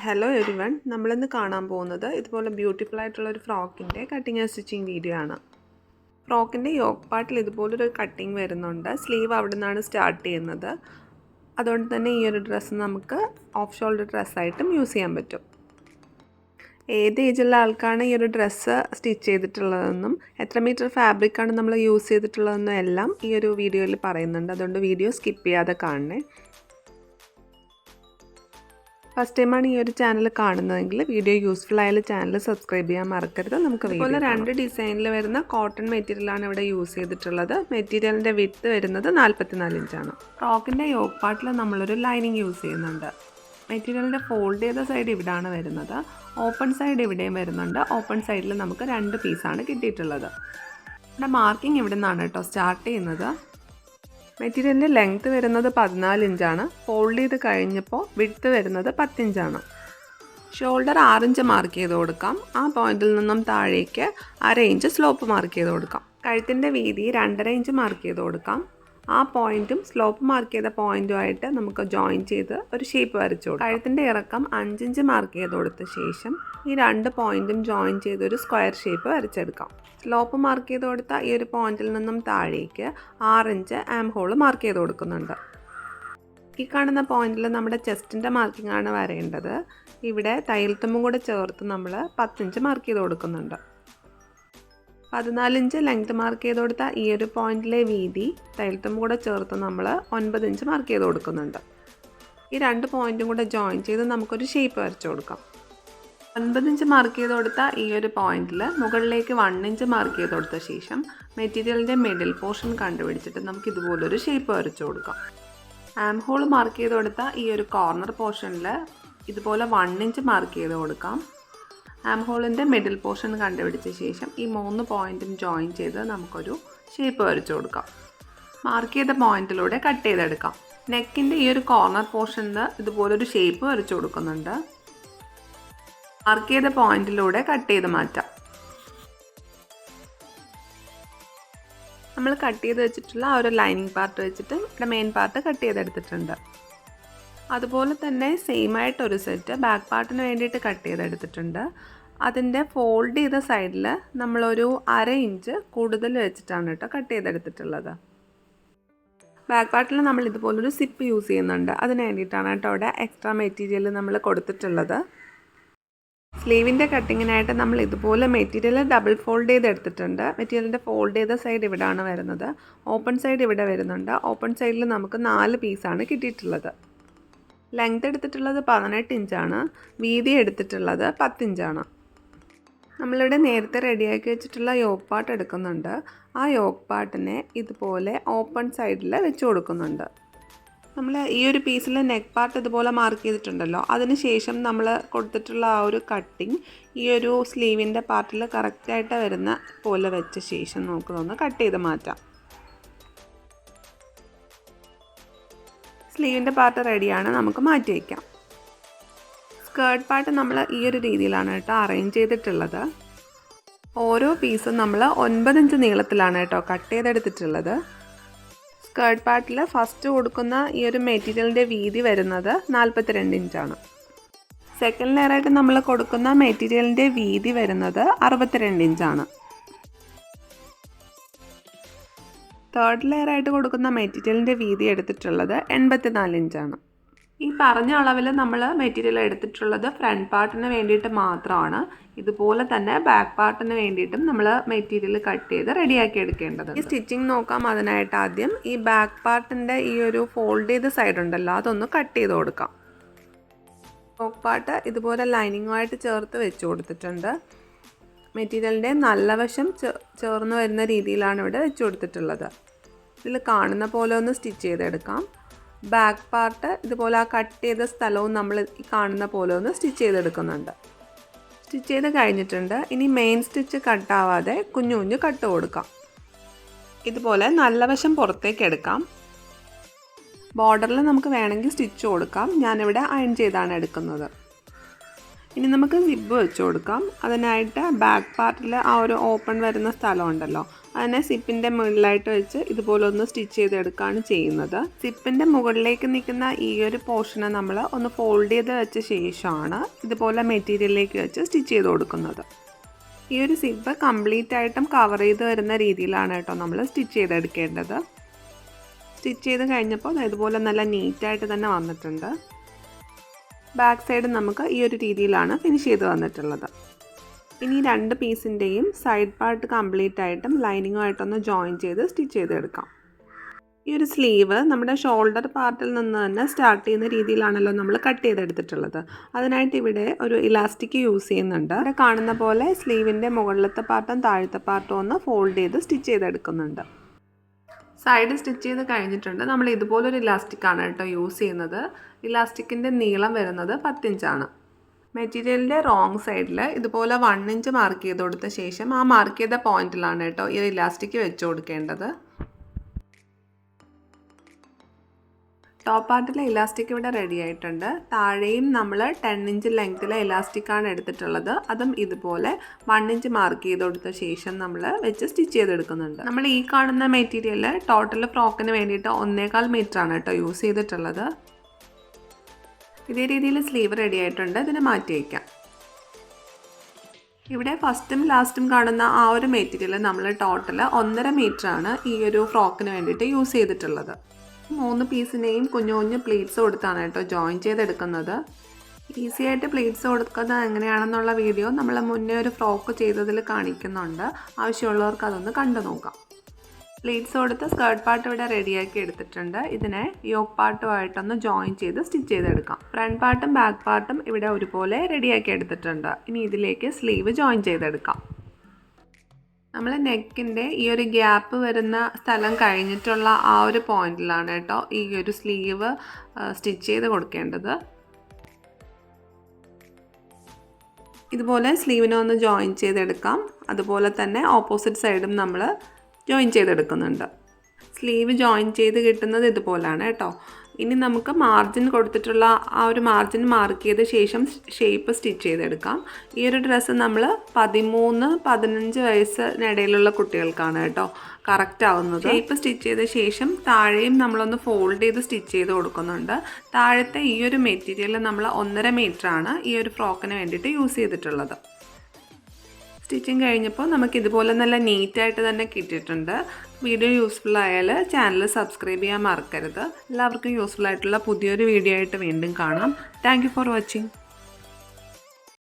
Hello every one നമ്മളിന്ന് കാണാൻ പോകുന്നത് ഇതുപോലെ ബ്യൂട്ടിഫുൾ ആയിട്ടുള്ള ഒരു ഫ്രോക്കിന്റെ കട്ടിങ് ആൻഡ് സ്റ്റിച്ചിങ് വീഡിയോ ആണ്. ഫ്രോക്കിന്റെ യോക്ക് പാർട്ടിൽ ഇതുപോലൊരു കട്ടിങ് വരുന്നുണ്ട്. സ്ലീവ് അവിടെ നിന്നാണ് സ്റ്റാർട്ട് ചെയ്യുന്നത്. അതുകൊണ്ട് തന്നെ ഈ ഒരു ഡ്രസ്സ് നമുക്ക് ഓഫ് ഷോൾഡർ ഡ്രസ്സായിട്ടും യൂസ് ചെയ്യാൻ പറ്റും. ഏത് ഏജുള്ള ആൾക്കാണ് ഈ ഒരു ഡ്രസ്സ് സ്റ്റിച്ച് ചെയ്തിട്ടുള്ളതെന്നും എത്ര മീറ്റർ ഫാബ്രിക്കാണ് നമ്മൾ യൂസ് ചെയ്തിട്ടുള്ളതെന്നും എല്ലാം ഈ ഒരു വീഡിയോയിൽ പറയുന്നുണ്ട്. അതുകൊണ്ട് വീഡിയോ സ്കിപ്പ് ചെയ്യാതെ കാണണേ. ഫസ്റ്റ് ടൈമാണ് ഈ ഒരു ചാനൽ കാണുന്നതെങ്കിൽ വീഡിയോ യൂസ്ഫുൾ ആയാലും ചാനൽ സബ്സ്ക്രൈബ് ചെയ്യാൻ മറക്കരുത്. നമുക്ക് അതുപോലെ രണ്ട് ഡിസൈനിൽ വരുന്ന കോട്ടൺ മെറ്റീരിയലാണ് ഇവിടെ യൂസ് ചെയ്തിട്ടുള്ളത്. മെറ്റീരിയലിന്റെ വിത്ത് വരുന്നത് നാൽപ്പത്തിനാല് ഇഞ്ചാണ് ഫ്രോക്കിന്റെ യോക്ക് പാർട്ടിൽ നമ്മളൊരു ലൈനിങ് യൂസ് ചെയ്യുന്നുണ്ട്. മെറ്റീരിയലിന്റെ ഫോൾഡ് ചെയ്ത സൈഡ് ഇവിടാണ് വരുന്നത്. ഓപ്പൺ സൈഡ് ഇവിടെയും വരുന്നുണ്ട്. ഓപ്പൺ സൈഡിൽ നമുക്ക് രണ്ട് പീസാണ് കിട്ടിയിട്ടുള്ളത്. നമ്മുടെ മാർക്കിംഗ് ഇവിടെ നിന്നാണ് കേട്ടോ സ്റ്റാർട്ട് ചെയ്യുന്നത്. മെറ്റീരിയലിന്റെ ലെങ്ത്ത് വരുന്നത് പതിനാല് ഇഞ്ചാണ് ഫോൾഡ് ചെയ്ത് കഴിഞ്ഞപ്പോൾ വിഡ്ത്ത് വരുന്നത് പത്തിഞ്ചാണ് ഷോൾഡർ ആറിഞ്ച് മാർക്ക് ചെയ്ത് കൊടുക്കാം. ആ പോയിന്റിൽ നിന്നും താഴേക്ക് അര ഇഞ്ച് സ്ലോപ്പ് മാർക്ക് ചെയ്ത് കൊടുക്കാം. കഴുത്തിന്റെ വീതി രണ്ടര ഇഞ്ച് മാർക്ക് ചെയ്ത് കൊടുക്കാം. ആ പോയിന്റും സ്ലോപ്പ് മാർക്ക് ചെയ്ത പോയിന്റുമായിട്ട് നമുക്ക് ജോയിൻ ചെയ്ത് ഒരു ഷേപ്പ് വരച്ചു കൊടുക്കാം. കഴുത്തിന്റെ ഇറക്കം അഞ്ചിഞ്ച് മാർക്ക് ചെയ്ത് കൊടുത്ത ശേഷം ഈ രണ്ട് പോയിന്റും ജോയിൻ ചെയ്ത് ഒരു സ്ക്വയർ ഷേപ്പ് വരച്ചെടുക്കാം. സ്ലോപ്പ് മാർക്ക് ചെയ്ത് കൊടുത്ത ഈ ഒരു പോയിന്റിൽ നിന്നും താഴേക്ക് ആറ് ഇഞ്ച് ആം ഹോൾ മാർക്ക് ചെയ്ത് കൊടുക്കുന്നുണ്ട്. ഈ കാണുന്ന പോയിന്റിൽ നമ്മുടെ ചെസ്റ്റിന്റെ മാർക്കിംഗ് ആണ് വരേണ്ടത്. ഇവിടെ തയ്യൽത്തുമ്പും കൂടെ ചേർത്ത് നമ്മൾ പത്തിഞ്ച് മാർക്ക് ചെയ്ത് കൊടുക്കുന്നുണ്ട്. പതിനാലിഞ്ച് ലെങ്ത് മാർക്ക് ചെയ്ത് കൊടുത്ത ഈ ഒരു പോയിന്റിലെ വീതി തയ്യൽത്തുമ്പ് കൂടെ ചേർത്ത് നമ്മൾ ഒൻപത് ഇഞ്ച് മാർക്ക് ചെയ്ത് കൊടുക്കുന്നുണ്ട്. ഈ രണ്ട് പോയിന്റും കൂടെ ജോയിൻ ചെയ്ത് നമുക്കൊരു ഷേപ്പ് വരച്ചു കൊടുക്കാം. ഒൻപത് ഇഞ്ച് മാർക്ക് ചെയ്ത് കൊടുത്ത ഈ ഒരു പോയിന്റിൽ മുകളിലേക്ക് വൺ ഇഞ്ച് മാർക്ക് ചെയ്ത് കൊടുത്ത ശേഷം മെറ്റീരിയലിന്റെ മിഡിൽ പോർഷൻ കണ്ടുപിടിച്ചിട്ട് നമുക്ക് ഇതുപോലൊരു ഷേപ്പ് വരച്ചു കൊടുക്കാം. ആം ഹോൾ മാർക്ക് ചെയ്ത് കൊടുത്ത ഈ ഒരു കോർണർ പോർഷനിൽ ഇതുപോലെ വൺ ഇഞ്ച് മാർക്ക് ചെയ്ത് കൊടുക്കാം ആം ഹോളിന്റെ മിഡിൽ പോർഷൻ കണ്ടുപിടിച്ച ശേഷം ഈ മൂന്ന് പോയിന്റും ജോയിൻ ചെയ്ത് നമുക്കൊരു ഷേപ്പ് വരച്ചു കൊടുക്കാം. മാർക്ക് ചെയ്ത പോയിന്റിലൂടെ കട്ട് ചെയ്തെടുക്കാം. നെക്കിന്റെ ഈ ഒരു കോർണർ പോർഷനിൽ ഇതുപോലൊരു ഷേപ്പ് വരച്ചു കൊടുക്കുന്നുണ്ട്. മാർക്ക് ചെയ്ത പോയിന്റിലൂടെ കട്ട് ചെയ്ത് മാറ്റാം. നമ്മൾ കട്ട് ചെയ്ത് വെച്ചിട്ടുള്ള ആ ഒരു ലൈനിങ് പാർട്ട് വെച്ചിട്ട് ഇവിടെ മെയിൻ പാർട്ട് കട്ട് ചെയ്തെടുത്തിട്ടുണ്ട്. അതുപോലെ തന്നെ സെയിം ആയിട്ട് ഒരു സെറ്റ് ബാക്ക് പാർട്ടിന് വേണ്ടിയിട്ട് കട്ട് ചെയ്തെടുത്തിട്ടുണ്ട്. അതിന്റെ ഫോൾഡ് ചെയ്ത സൈഡിൽ നമ്മളൊരു അര ഇഞ്ച് കൂടുതൽ വെച്ചിട്ടാണ് കേട്ടോ കട്ട് ചെയ്തെടുത്തിട്ടുള്ളത്. ബാക്ക് പാർട്ടിൽ നമ്മൾ ഇതുപോലൊരു സിപ്പ് യൂസ് ചെയ്യുന്നുണ്ട്. അതിന് വേണ്ടിയിട്ടാണ് കേട്ടോ അവിടെ എക്സ്ട്രാ മെറ്റീരിയൽ നമ്മൾ കൊടുത്തിട്ടുള്ളത്. സ്ലീവിന്റെ കട്ടിങ്ങിനായിട്ട് നമ്മൾ ഇതുപോലെ മെറ്റീരിയൽ ഡബിൾ ഫോൾഡ് ചെയ്ത് എടുത്തിട്ടുണ്ട്. മെറ്റീരിയലിന്റെ ഫോൾഡ് ചെയ്ത സൈഡ് ഇവിടെയാണ് വരുന്നത്. ഓപ്പൺ സൈഡ് ഇവിടെ വരുന്നുണ്ട്. ഓപ്പൺ സൈഡിൽ നമുക്ക് നാല് പീസാണ് കിട്ടിയിട്ടുള്ളത്. ലെങ്ത് എടുത്തിട്ടുള്ളത് പതിനെട്ട് ഇഞ്ചാണ് വീതി എടുത്തിട്ടുള്ളത് പത്തിഞ്ചാണ് നമ്മളിവിടെ നേരത്തെ റെഡിയാക്കി വെച്ചിട്ടുള്ള യോക്ക് പാട്ട് എടുക്കുന്നുണ്ട്. ആ യോക്ക് പാട്ടിനെ ഇതുപോലെ ഓപ്പൺ സൈഡിൽ വെച്ച് കൊടുക്കുന്നുണ്ട്. നമ്മൾ ഈ ഒരു പീസിൽ നെക്ക് പാർട്ട് ഇതുപോലെ മാർക്ക് ചെയ്തിട്ടുണ്ടല്ലോ. അതിന് ശേഷം നമ്മൾ കൊടുത്തിട്ടുള്ള ആ ഒരു കട്ടിങ് ഈ ഒരു സ്ലീവിന്റെ പാർട്ടിൽ കറക്റ്റായിട്ട് വരുന്ന പോലെ വെച്ച ശേഷം നമുക്കിതൊന്ന് കട്ട് ചെയ്ത് മാറ്റാം. സ്ലീവിന്റെ പാർട്ട് റെഡിയാണ് നമുക്ക് മാറ്റി വയ്ക്കാം സ്കേർട്ട് പാർട്ട് നമ്മൾ ഈ ഒരു രീതിയിലാണ് കേട്ടോ അറേഞ്ച് ചെയ്തിട്ടുള്ളത്. ഓരോ പീസും നമ്മൾ ഒൻപതഞ്ച് നീളത്തിലാണ് കേട്ടോ കട്ട് ചെയ്തെടുത്തിട്ടുള്ളത്. സ്കേർട്ട് പാർട്ടിൽ ഫസ്റ്റ് കൊടുക്കുന്ന ഈ ഒരു മെറ്റീരിയലിന്റെ വീതി വരുന്നത് നാൽപ്പത്തിരണ്ട് ഇഞ്ചാണ് സെക്കൻഡ് ലെയറായിട്ട് നമ്മൾ കൊടുക്കുന്ന മെറ്റീരിയലിന്റെ വീതി വരുന്നത് അറുപത്തിരണ്ട് ഇഞ്ചാണ് തേർഡ് ലെയറായിട്ട് കൊടുക്കുന്ന മെറ്റീരിയലിന്റെ വീതി എടുത്തിട്ടുള്ളത് എൺപത്തിനാല് ഇഞ്ചാണ് ഈ പറഞ്ഞ അളവിൽ നമ്മൾ മെറ്റീരിയൽ എടുത്തിട്ടുള്ളത് ഫ്രണ്ട് പാർട്ടിന് വേണ്ടിയിട്ട് മാത്രമാണ്. ഇതുപോലെ തന്നെ ബാക്ക് പാർട്ടിന് വേണ്ടിയിട്ടും നമ്മൾ മെറ്റീരിയൽ കട്ട് ചെയ്ത് റെഡിയാക്കി എടുക്കേണ്ടത് ഈ സ്റ്റിച്ചിങ് നോക്കാം അതിനായിട്ട് ആദ്യം. ഈ ബാക്ക് പാർട്ടിന്റെ ഈ ഒരു ഫോൾഡ് ചെയ്ത സൈഡ് ഉണ്ടല്ലോ അതൊന്ന് കട്ട് ചെയ്ത് കൊടുക്കാം. ടോപ്പ് പാർട്ട് ഇതുപോലെ ലൈനിങ്ങുമായിട്ട് ചേർത്ത് വെച്ച് കൊടുത്തിട്ടുണ്ട്. മെറ്റീരിയലിന്റെ നല്ല വശം ചേർന്ന് വരുന്ന രീതിയിലാണ് ഇവിടെ വെച്ച് കൊടുത്തിട്ടുള്ളത്. ഇതിൽ കാണുന്ന പോലെ ഒന്ന് സ്റ്റിച്ച് ചെയ്തെടുക്കാം. ബാക്ക് പാർട്ട് ഇതുപോലെ ആ കട്ട് ചെയ്ത സ്ഥലവും നമ്മൾ കാണുന്ന പോലെ ഒന്ന് സ്റ്റിച്ച് ചെയ്തെടുക്കുന്നുണ്ട്. സ്റ്റിച്ച് ചെയ്ത് കഴിഞ്ഞിട്ടുണ്ട്. ഇനി മെയിൻ സ്റ്റിച്ച് കട്ടാവാതെ കുഞ്ഞു കുഞ്ഞു കട്ട് കൊടുക്കാം. ഇതുപോലെ നല്ല വശം പുറത്തേക്ക് എടുക്കാം. ബോർഡറിൽ നമുക്ക് വേണമെങ്കിൽ സ്റ്റിച്ച് കൊടുക്കാം. ഞാനിവിടെ അയൺ ചെയ്താണ് എടുക്കുന്നത്. ഇനി നമുക്ക് സിബ് വെച്ച് കൊടുക്കാം. അതിനായിട്ട് ബാക്ക് പാർട്ടിൽ ആ ഒരു ഓപ്പൺ വരുന്ന സ്ഥലം ഉണ്ടല്ലോ അതിനെ സിപ്പിന്റെ മുകളിലായിട്ട് വെച്ച് ഇതുപോലെ ഒന്ന് സ്റ്റിച്ച് ചെയ്തെടുക്കുകയാണ് ചെയ്യുന്നത്. സിപ്പിന്റെ മുകളിലേക്ക് നിൽക്കുന്ന ഈ ഒരു പോർഷനെ നമ്മൾ ഒന്ന് ഫോൾഡ് ചെയ്ത് വെച്ച ശേഷമാണ് ഇതുപോലെ മെറ്റീരിയലിലേക്ക് വെച്ച് സ്റ്റിച്ച് ചെയ്ത് കൊടുക്കുന്നത്. ഈ ഒരു സിബ് കംപ്ലീറ്റ് ആയിട്ടും കവർ ചെയ്ത് വരുന്ന രീതിയിലാണ് കേട്ടോ നമ്മൾ സ്റ്റിച്ച് ചെയ്തെടുക്കേണ്ടത്. സ്റ്റിച്ച് ചെയ്ത് കഴിഞ്ഞപ്പോൾ ഇതുപോലെ നല്ല നീറ്റായിട്ട് തന്നെ വന്നിട്ടുണ്ട്. ബാക്ക് സൈഡ് നമുക്ക് ഈ ഒരു രീതിയിലാണ് ഫിനിഷ് ചെയ്ത് വന്നിട്ടുള്ളത്. ഇനി രണ്ട് പീസിന്റെയും സൈഡ് പാർട്ട് കംപ്ലീറ്റ് ആയിട്ടും ലൈനിങ്ങുമായിട്ടൊന്ന് ജോയിൻ ചെയ്ത് സ്റ്റിച്ച് ചെയ്തെടുക്കാം. ഈ ഒരു സ്ലീവ് നമ്മുടെ ഷോൾഡർ പാർട്ടിൽ നിന്ന് തന്നെ സ്റ്റാർട്ട് ചെയ്യുന്ന രീതിയിലാണല്ലോ നമ്മൾ കട്ട് ചെയ്തെടുത്തിട്ടുള്ളത്. അതിനായിട്ട് ഇവിടെ ഒരു ഇലാസ്റ്റിക് യൂസ് ചെയ്യുന്നുണ്ട്. ഇവിടെ കാണുന്ന പോലെ സ്ലീവിന്റെ മുകളിലത്തെ പാർട്ടും താഴത്തെ പാർട്ടും ഒന്ന് ഫോൾഡ് ചെയ്ത് സ്റ്റിച്ച് ചെയ്തെടുക്കുന്നുണ്ട്. സൈഡ് സ്റ്റിച്ച് ചെയ്ത് കഴിഞ്ഞിട്ടുണ്ട്. നമ്മൾ ഇതുപോലൊരു ഇലാസ്റ്റിക് ആണ് കേട്ടോ യൂസ് ചെയ്യുന്നത്. ഇലാസ്റ്റിക്കിന്റെ നീളം വരുന്നത് പത്തിഞ്ചാണ്. മെറ്റീരിയലിന്റെ റോങ് സൈഡിൽ ഇതുപോലെ വൺ ഇഞ്ച് മാർക്ക് ചെയ്ത് കൊടുത്ത ശേഷം ആ മാർക്ക് ചെയ്ത പോയിന്റിലാണ് കേട്ടോ ഈ ഇലാസ്റ്റിക് വെച്ച് കൊടുക്കേണ്ടത്. ടോപ്പ് പാർട്ടിലെ ഇലാസ്റ്റിക് ഇവിടെ റെഡി ആയിട്ടുണ്ട്. താഴെയും നമ്മൾ ടെൻ ഇഞ്ച് ലെങ്ത്തിലെ ഇലാസ്റ്റിക്കാണ് എടുത്തിട്ടുള്ളത്. അതും ഇതുപോലെ വൺ ഇഞ്ച് മാർക്ക് ചെയ്ത് കൊടുത്ത ശേഷം നമ്മൾ വെച്ച് സ്റ്റിച്ച് ചെയ്തെടുക്കുന്നുണ്ട്. നമ്മൾ ഈ കാണുന്ന മെറ്റീരിയൽ ടോട്ടൽ ഫ്രോക്കിന് വേണ്ടിയിട്ട് ഒന്നേകാൽ ആണ് കേട്ടോ യൂസ് ചെയ്തിട്ടുള്ളത്. ഇതേ രീതിയിൽ സ്ലീവ് റെഡി ആയിട്ടുണ്ട്. ഇതിനെ മാറ്റി വയ്ക്കാം ഇവിടെ ഫസ്റ്റും ലാസ്റ്റും കാണുന്ന ആ ഒരു മെറ്റീരിയൽ നമ്മൾ ടോട്ടൽ ഒന്നര മീറ്റർ ആണ് ഈ ഒരു ഫ്രോക്കിന് വേണ്ടിയിട്ട് യൂസ് ചെയ്തിട്ടുള്ളത്. മൂന്ന് പീസിനെയും കുഞ്ഞു കുഞ്ഞു പ്ലീറ്റ്സ് കൊടുത്താണ് കേട്ടോ ജോയിൻ ചെയ്തെടുക്കുന്നത്. ഈസി ആയിട്ട് പ്ലീറ്റ്സ് കൊടുക്കുന്നത് എങ്ങനെയാണെന്നുള്ള വീഡിയോ നമ്മൾ മുന്നേ ഒരു ഫ്രോക്ക് ചെയ്തതിൽ കാണിക്കുന്നുണ്ട്. ആവശ്യമുള്ളവർക്ക് അതൊന്ന് കണ്ടു നോക്കാം. പ്ലീറ്റ്സ് കൊടുത്ത് സ്കേർട്ട് പാർട്ട് ഇവിടെ റെഡിയാക്കി എടുത്തിട്ടുണ്ട്. ഇതിനെ യോക്ക് പാർട്ടുമായിട്ടൊന്ന് ജോയിൻ ചെയ്ത് സ്റ്റിച്ച് ചെയ്തെടുക്കാം. ഫ്രണ്ട് പാർട്ടും ബാക്ക് പാർട്ടും ഇവിടെ ഒരുപോലെ റെഡിയാക്കി എടുത്തിട്ടുണ്ട്. ഇനി ഇതിലേക്ക് സ്ലീവ് ജോയിൻ ചെയ്തെടുക്കാം. നമ്മൾ നെക്കിന്റെ ഈ ഒരു ഗ്യാപ്പ് വരുന്ന സ്ഥലം കഴിഞ്ഞിട്ടുള്ള ആ ഒരു പോയിന്റിലാണ് കേട്ടോ ഈ ഒരു സ്ലീവ് സ്റ്റിച്ച് ചെയ്ത് കൊടുക്കേണ്ടത്. ഇതുപോലെ സ്ലീവിനെ ഒന്ന് ജോയിൻ ചെയ്തെടുക്കാം. അതുപോലെ തന്നെ ഓപ്പോസിറ്റ് സൈഡും നമ്മൾ ജോയിൻ ചെയ്തെടുക്കുന്നുണ്ട്. സ്ലീവ് ജോയിൻ ചെയ്ത് കിട്ടുന്നത് ഇതുപോലെയാണ് കേട്ടോ. ഇനി നമുക്ക് മാർജിൻ കൊടുത്തിട്ടുള്ള ആ ഒരു മാർജിൻ മാർക്ക് ചെയ്ത ശേഷം ഷേപ്പ് സ്റ്റിച്ച് ചെയ്തെടുക്കാം. ഈ ഒരു ഡ്രസ്സ് നമ്മൾ പതിമൂന്ന് പതിനഞ്ച് വയസ്സിനിടയിലുള്ള കുട്ടികൾക്കാണ് കേട്ടോ കറക്റ്റ് ആവുന്നത്. ഷേപ്പ് സ്റ്റിച്ച് ചെയ്ത ശേഷം താഴെയും നമ്മളൊന്ന് ഫോൾഡ് ചെയ്ത് സ്റ്റിച്ച് ചെയ്ത് കൊടുക്കുന്നുണ്ട്. താഴത്തെ ഈ ഒരു മെറ്റീരിയൽ നമ്മൾ ഒന്നര മീറ്ററാണ് ഈ ഒരു ഫ്രോക്കിന് വേണ്ടിയിട്ട് യൂസ് ചെയ്തിട്ടുള്ളത്. സ്റ്റിച്ചിങ് കഴിഞ്ഞപ്പോൾ നമുക്ക് ഇതുപോലെ നല്ല നീറ്റായിട്ട് തന്നെ കിട്ടിയിട്ടുണ്ട്. വീഡിയോ യൂസ്ഫുൾ ആയാൽ ചാനൽ സബ്സ്ക്രൈബ് ചെയ്യാൻ മറക്കരുത്. എല്ലാവർക്കും യൂസ്ഫുൾ ആയിട്ടുള്ള പുതിയൊരു വീഡിയോ ആയിട്ട് വീണ്ടും കാണാം. Thank for watching